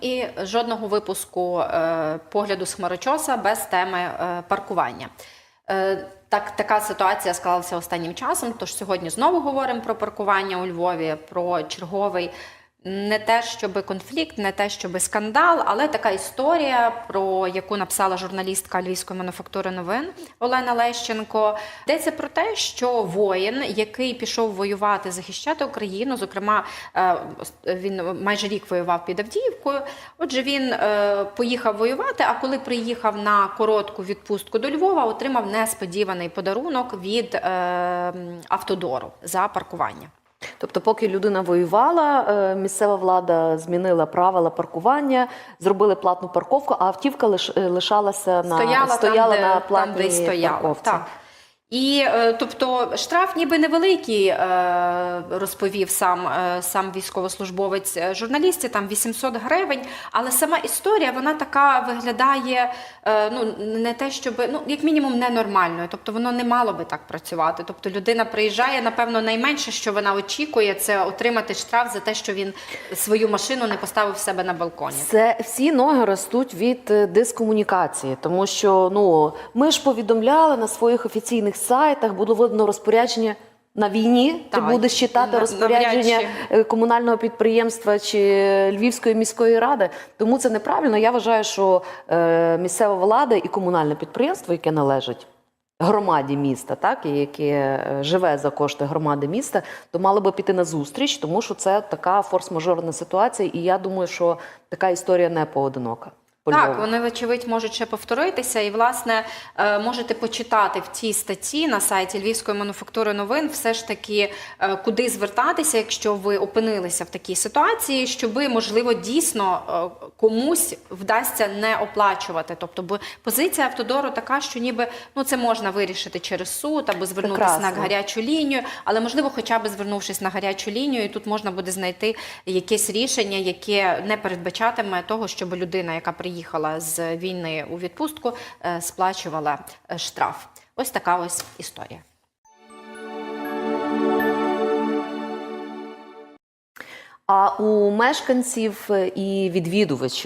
і жодного випуску е, погляду з хмарочоса без теми е, паркування. Е, Так, така ситуація склалася останнім часом. Тож сьогодні знову говоримо про паркування у Львові, про черговий не те, щоб конфлікт, не те, щоб скандал, але така історія, про яку написала журналістка Львівської мануфактури новин Олена Лещенко. Йдеться про те, що воїн, який пішов воювати, захищати Україну, зокрема, е, він майже рік воював під Авдіївкою. Отже, він е, поїхав воювати. А коли приїхав на коротку відпустку до Львова, отримав несподіваний подарунок від е, автодору за паркування. Тобто, поки людина воювала, е, місцева влада змінила правила паркування, зробили платну парковку, а автівка лиш, е, лишалася на стояла, стояла там, на там, де стояла. парковці. Так. І е, тобто штраф ніби невеликий, е, розповів сам, е, сам військовослужбовець журналістів, там 800 гривень. Але сама історія вона така виглядає ну, не те, щоб ну, як мінімум ненормальною. Тобто воно не мало би так працювати. Тобто людина приїжджає, напевно, найменше, що вона очікує, це отримати штраф за те, що він свою машину не поставив в себе на балконі. Це всі ноги ростуть від дискомунікації, тому що ну ми ж повідомляли на своїх офіційних сайтах, було видно розпорядження. На війні ти Так, будеш читати розпорядження е, комунального підприємства чи Львівської міської ради. Тому це неправильно. Я вважаю, що е, місцева влада і комунальне підприємство, яке належить громаді міста, так і яке е, живе за кошти громади міста, то мало би піти на зустріч, тому що це така форс-мажорна ситуація, і я думаю, що така історія не поодинока. Так, вони, вочевидь, можуть ще повторитися. І, власне, е, можете почитати в цій статті на сайті Львівської мануфактури новин все ж таки, е, куди звертатися, якщо ви опинилися в такій ситуації, щоби, можливо, дійсно е, комусь вдасться не оплачувати. Тобто, бо позиція автодору така, що ніби ну це можна вирішити через суд або звернутися на гарячу лінію, але можливо, хоча б звернувшись на гарячу лінію, і тут можна буде знайти якесь рішення, яке не передбачатиме того, щоб людина, яка приїхала з війни у відпустку, е, сплачувала е, штраф. Ось така ось історія. А у мешканців і відвідувачів